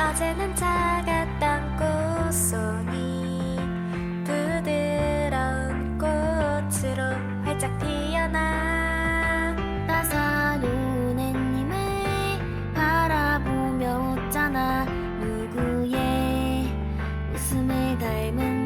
어제는 작았던 꽃송이 부드러운 꽃으로 활짝 피어나 따사로운 님을 바라보며 웃잖아. 누구의 웃음을 닮은